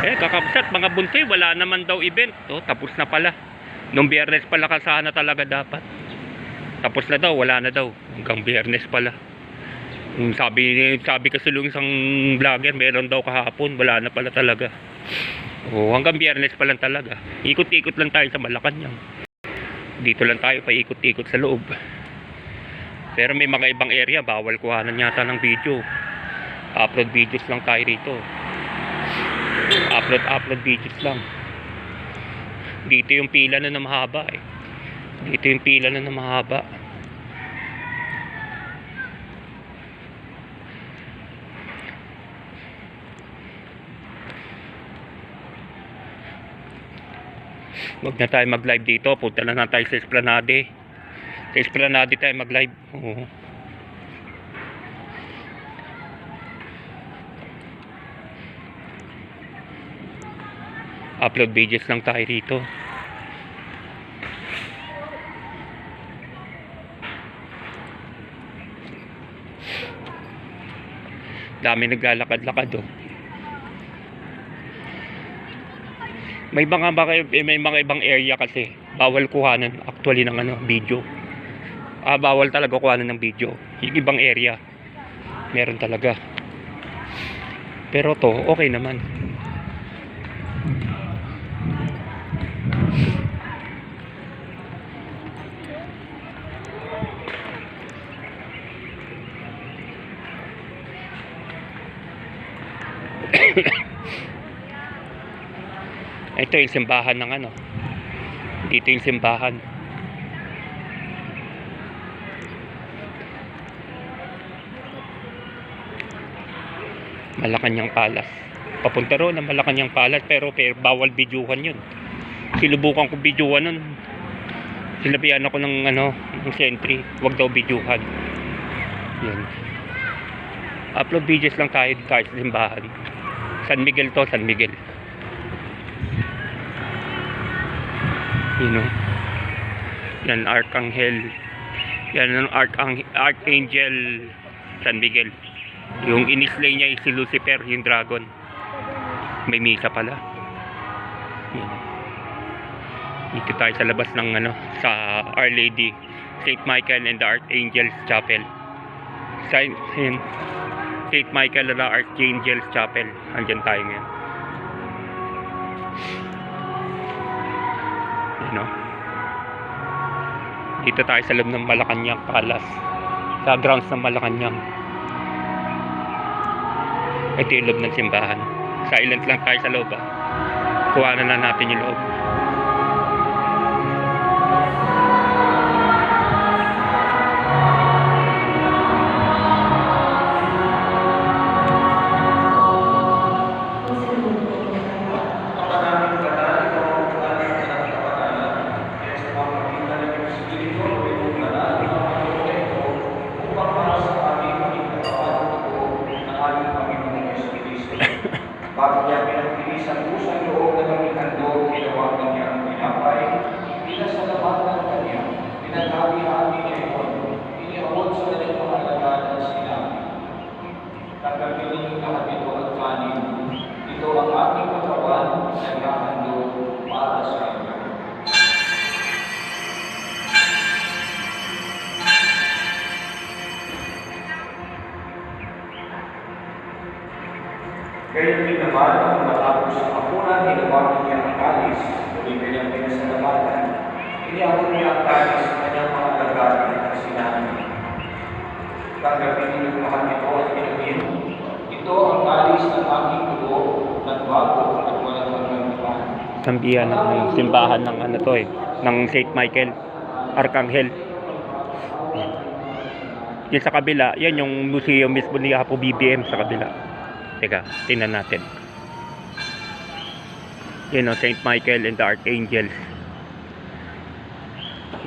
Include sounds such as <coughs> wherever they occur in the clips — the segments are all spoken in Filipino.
Eh, kakapsat, mga buntoy, wala naman daw event. Oh, tapos na pala. Nung biyernes pala ka sana talaga dapat. Tapos na daw, wala na daw. Hanggang biyernes pala. Yung sabi, sabi kasi yung isang vlogger, meron daw kahapon, wala na pala talaga. Oh, hanggang biyernes pa lang talaga. Ikot-ikot lang tayo sa Malacanang. Dito lang tayo paikot-ikot sa loob. Pero may mga ibang area, bawal kuhanan yata ng video. Upload videos lang tayo rito. Upload, upload videos lang. Dito yung pila na na mahaba eh. Dito yung pila na na mahaba. Huwag na tayo mag-live dito. Punta na lang tayo sa Esplanade. Sa Esplanade tayo mag-live. Oo. Upload videos lang tayo rito. Dami naglalakad-lakad oh. May mga, mga may mga ibang area kasi bawal kuhanan actually ng ano video. Ah, bawal talaga kuhanan ng video. Yung ibang area meron talaga. Pero to okay naman. <laughs> Ito yung simbahan ng ano. Dito yung simbahan. Malacanang Palace. Papunta roon ng Malacanang Palace pero, pero bawal videohan yun. Sinubukan ko videohan nun. Sinabihan ako ng ano, ng sentry, wag daw videohan. Yun. Upload videos lang tayo kahit simbahan. San Miguel to, San Miguel. you know? Yan Archangel yan ang Archang Archangel San Miguel. Yung inislay niya si Lucifer yung dragon. May misa pala. Yan. Dito tayo sa labas ng ano sa Our Lady St. Michael and the Archangel's Chapel. Saint St. Michael the Archangel's Chapel. Andyan tayo ngayon. Ano? Dito tayo sa loob ng Malacanang Palace. Sa grounds ng Malacanang. Ito yung loob ng simbahan. Silent lang tayo sa loob ah. Kuha na lang natin yung loob Naman ang matapos ang hapunan, hinawakan niya ang kalis, muli kanyang pinasalamatan. Iniabot niya ang kalis sa kanyang mga alagad at sinabi, Tanggapin ninyo lahat ito at inumin. Ito ang kalis ng aking dugo, nagbago at walang hanggang sambihan ng simbahan ng ano to eh ng St. Michael Archangel yan sa kabila yan yung museum mismo ni Apo BBM sa kabila teka tingnan natin yan o St. Michael and the Archangels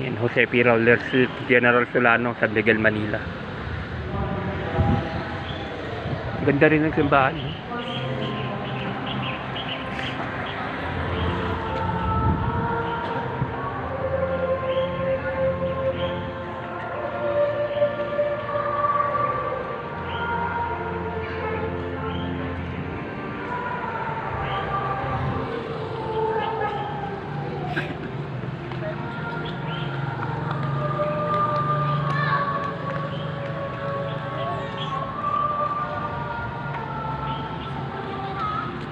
yan Jose P. Roller General Solano San Miguel Manila ganda rin ng simbahan eh.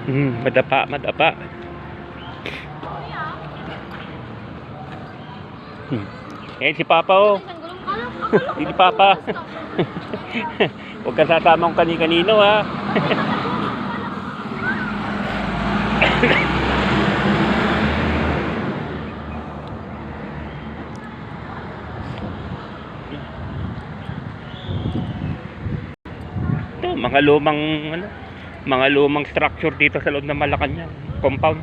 Hmm, madapa, madapa. Eh, si Papa oh. Si Papa. <laughs> Huwag ka sasama kung kani-kanino ha. <coughs> Ito, mga lumang ano, mga lumang structure dito sa loob ng Malacanang compound.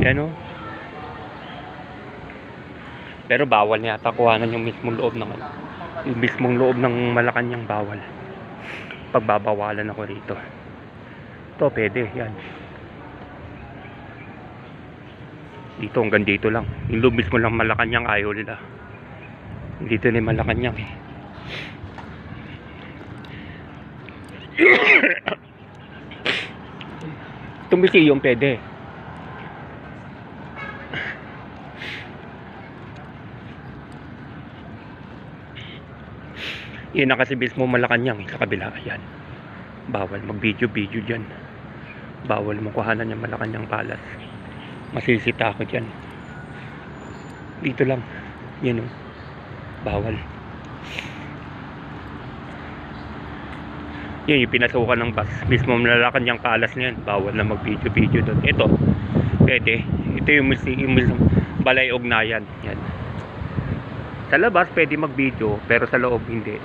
Yan oh. Pero bawal yata kuhanan yung mismong loob ng ano, yung mismong loob ng Malacanang bawal. Pagbabawalan ako rito. Ito pwede, yan. Dito hanggang dito lang. Yung loob mismo lang Malacanang ayaw nila. Dito na yung Malacanang eh. Itong museum pwede. Yun na kasi mismo Malacanang eh, sa kabila. Yan. Bawal mag-video-video dyan. Bawal mo kuhanan yung Malacanang Palace. Masisita ako dyan. Dito lang. Yan o. Bawal. Yun yung pinasukan ng bus. Mismo Malacanang Palace na yan. Bawal na mag-video-video doon. Ito. Pwede. Ito yung, yung muse- balay ugnayan. Yan. Sa labas pwede mag-video pero sa loob hindi.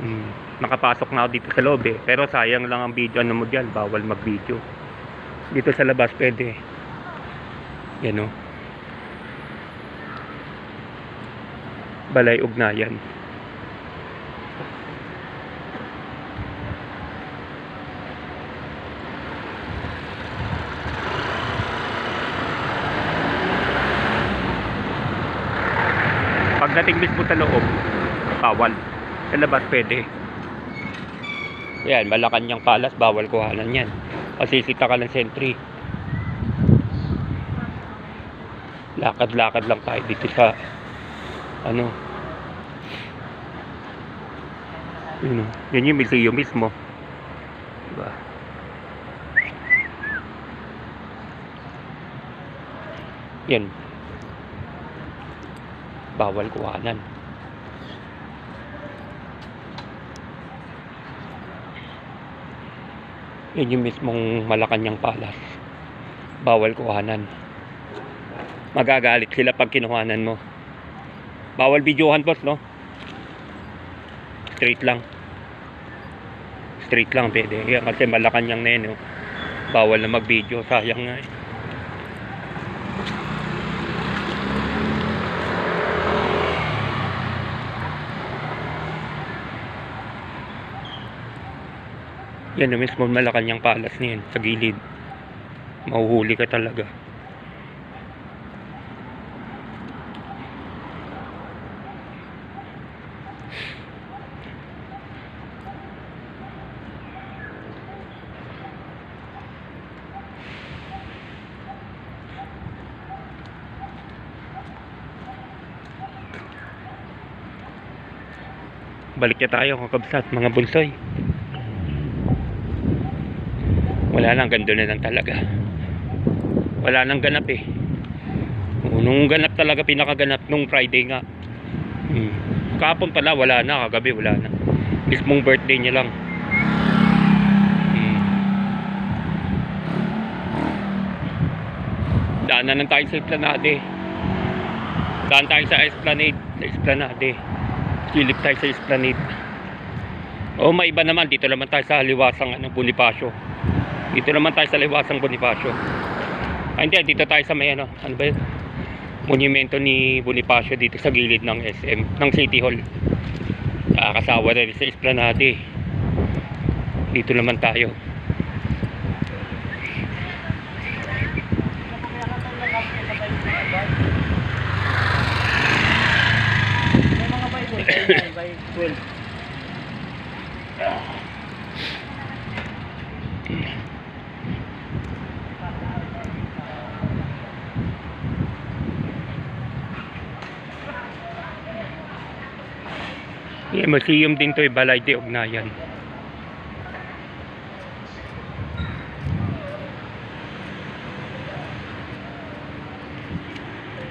Hmm. Nakapasok na ako dito sa loob eh. Pero sayang lang ang video ano mo diyan, bawal mag-video. Dito sa labas pwede. Yan o. Balay ugnayan. Pagdating mismo sa loob, bawal. Sa labas pwede. Yan, Malacanang Palace, bawal kuhanan yan. Kasi sita ka ng sentry. Lakad-lakad lang tayo dito sa ano. Yun, yan yung museum mismo. Diba? Yan. Bawal kuhanan. Yan yung mismong Malacanang Palace. Bawal kuhanan. Magagalit sila pag kinuhanan mo. Bawal videohan boss, no? Straight lang. Straight lang pwede. Yan kasi Malacanang na yun, no? Bawal na mag-video. Sayang nga eh. Yan na mismo Malacanang Palace na yan, sa gilid. Mahuhuli ka talaga. Balik na tayo kakabsat mga bunsoy. Wala nang gando na lang talaga. Wala nang ganap eh. Nung ganap talaga pinakaganap nung Friday nga. Hmm. Kahapon pala wala na, kagabi wala na. Mismong birthday niya lang. Hmm. Daanan lang tayo sa Esplanade. Daan tayo sa Esplanade. Sa Esplanade. Silip tayo sa Esplanade. Oh, may iba naman. Dito naman tayo sa liwasang ano, Bonifacio. Dito naman tayo sa liwasang Bonifacio. Ah, hindi. Dito tayo sa may ano. Ano ba yun? Monumento ni Bonifacio dito sa gilid ng SM. Ng City Hall. Nakakasawa na rin sa Esplanade. Dito naman tayo. May mga by 12. Museum din to eh. Balay de Ugnayan.